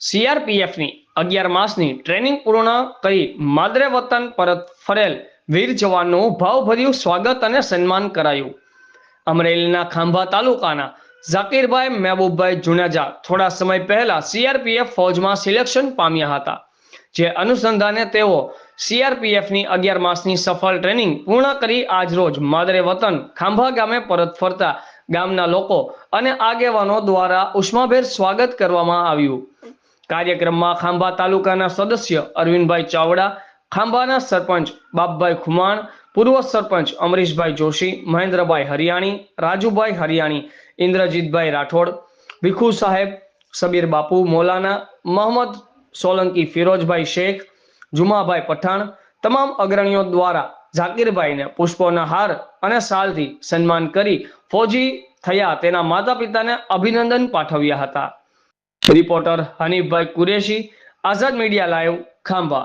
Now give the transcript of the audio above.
સીઆરપીએફની અગિયાર માસની ટ્રેનિંગ પૂર્ણ કરી માદરે વતન પરત ફરેલ વીર જવાનનું ભાવભર્યું સ્વાગત અને સન્માન કરાયું. અમરેલીના ખાંભા તાલુકાના ઝાકીરભાઈ મહેબૂબભાઈ જુનેજા થોડા સમય પહેલા સીઆરપીએફ ફૌજમાં સિલેક્શન પામ્યા હતા, જે અનુસંધાને તેઓ સીઆરપીએફની અગિયાર માસની સફળ ટ્રેનિંગ પૂર્ણ કરી આજરોજ માદરે વતન ખાંભા ગામે પરત ફરતા ગામના લોકો અને આગેવાનો દ્વારા ઉષ્માભેર સ્વાગત કરવામાં આવ્યું. કાર્યક્રમમાં ખાંભા તાલુકાના સદસ્ય અરવિંદભાઈ ચાવડા, ખાંભાના સરપંચ બાપભાઈ ખુમાણ, પૂર્વ સરપંચ અમરીશભાઈ જોશી, મહેન્દ્રભાઈ હરિયાણી, રાજુભાઈ હરિયાણી, ઇન્દ્રજીતભાઈ રાઠોડ, ભીખુ સાહેબ, સબીર બાપુ મોલાના, મોહમ્મદ સોલંકી ફિરોજભાઈ શેખ, જુમાભાઈ પઠાણ, તમામ અગ્રણીઓ દ્વારા ઝાકીરભાઈને પુષ્પોના હાર અને શાલથી સન્માન કરી ફૌજી થયા તેના માતા પિતાને અભિનંદન પાઠવ્યા હતા. Reporter Hanifbhai Qureshi Azad media live Khambha